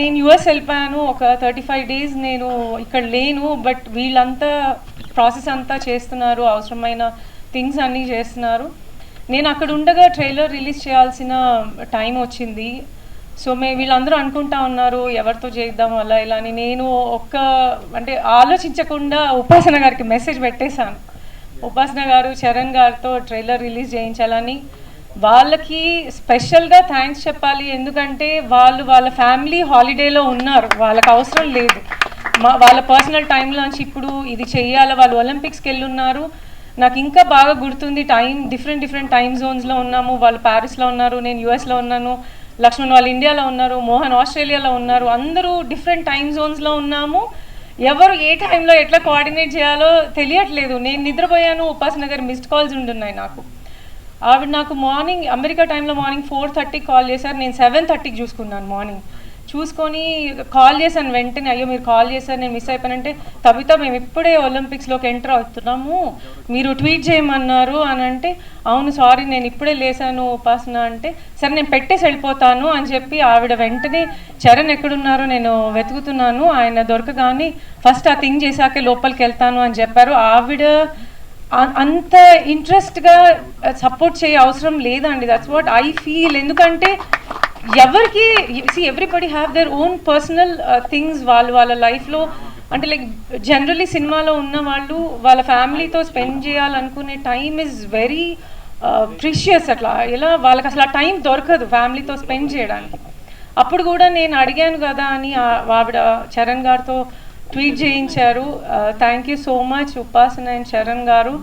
నేను యుఎస్ వెళ్ళిపోయాను. ఒక థర్టీ ఫైవ్ డేస్ నేను ఇక్కడ లేను. బట్ వీళ్ళంతా ప్రాసెస్ అంతా చేస్తున్నారు. అవసరమైన థింగ్స్ అన్నీ చేస్తున్నారు. నేను అక్కడ ఉండగా ట్రైలర్ రిలీజ్ చేయాల్సిన టైం వచ్చింది. సో మే వీళ్ళందరూ అనుకుంటా ఉన్నారు ఎవరితో చేద్దాం అలా ఇలా అని. నేను ఒక్క అంటే ఆలోచించకుండా ఉపాసన గారికి మెసేజ్ పెట్టేశాను. ఉపాసన గారు చరణ్ గారితో ట్రైలర్ రిలీజ్ చేయించాలని. వాళ్ళకి స్పెషల్గా థ్యాంక్స్ చెప్పాలి. ఎందుకంటే వాళ్ళు వాళ్ళ ఫ్యామిలీ హాలిడేలో ఉన్నారు. వాళ్ళకి అవసరం లేదు. మా వాళ్ళ పర్సనల్ టైంలోంచి ఇప్పుడు ఇది చెయ్యాలి. వాళ్ళు ఒలింపిక్స్కి వెళ్ళి ఉన్నారు నాకు ఇంకా బాగా గుర్తుంది టైం డిఫరెంట్ డిఫరెంట్ టైం జోన్స్లో ఉన్నాము. వాళ్ళు ప్యారిస్లో ఉన్నారు. నేను యూఎస్లో ఉన్నాను. లక్ష్మణ్ వాళ్ళు ఇండియాలో ఉన్నారు. మోహన్ ఆస్ట్రేలియాలో ఉన్నారు. అందరూ డిఫరెంట్ టైం జోన్స్లో ఉన్నాము. ఎవరు ఏ టైంలో ఎట్లా కోఆర్డినేట్ చేయాలో తెలియట్లేదు. నేను నిద్రపోయాను. ఉపాసనగర్ మిస్డ్ కాల్స్ ఉంటున్నాయి నాకు. ఆవిడ నాకు మార్నింగ్ అమెరికా టైంలో మార్నింగ్ ఫోర్ థర్టీకి కాల్ చేశారు. నేను సెవెన్ థర్టీకి చూసుకున్నాను మార్నింగ్. చూసుకొని కాల్ చేశాను వెంటనే. అయ్యో మీరు కాల్ చేశారు నేను మిస్ అయిపోయానంటే తబిత మేము ఇప్పుడే ఒలింపిక్స్లోకి ఎంటర్ అవుతున్నాము. మీరు ట్వీట్ చేయమన్నారు అని అంటే అవును సారీ నేను ఇప్పుడే లేసాను ఉపాసన అంటే సరే నేను పెట్టేసి వెళ్ళిపోతాను అని చెప్పి ఆవిడ వెంటనే చరణ్ ఎక్కడున్నారో నేను వెతుకుతున్నాను ఆయన దొరకగానే ఫస్ట్ ఆ థింగ్ చేశాకే లోపలికి వెళ్తాను అని చెప్పారు. ఆవిడ అంత ఇంట్రెస్ట్గా సపోర్ట్ చేయ అవసరం లేదండి. దట్స్ వాట్ ఐ ఫీల్ ఎందుకంటే ఎవరికి C everybody have their own personal things వాళ్ళు వాళ్ళ లైఫ్లో అంటే లైక్ జనరలీ సినిమాలో ఉన్న వాళ్ళు వాళ్ళ ఫ్యామిలీతో స్పెండ్ చేయాలనుకునే టైం ఇస్ వెరీ ప్రిషియస్ అట్లా. ఎలా వాళ్ళకి అసలు ఆ టైం దొరకదు ఫ్యామిలీతో స్పెండ్ చేయడానికి. అప్పుడు కూడా నేను అడిగాను కదా అని ఆవిడ చరణ్ గారితో ట్వీట్ చేయించారు. Thank you so much Upasana and Charan garu.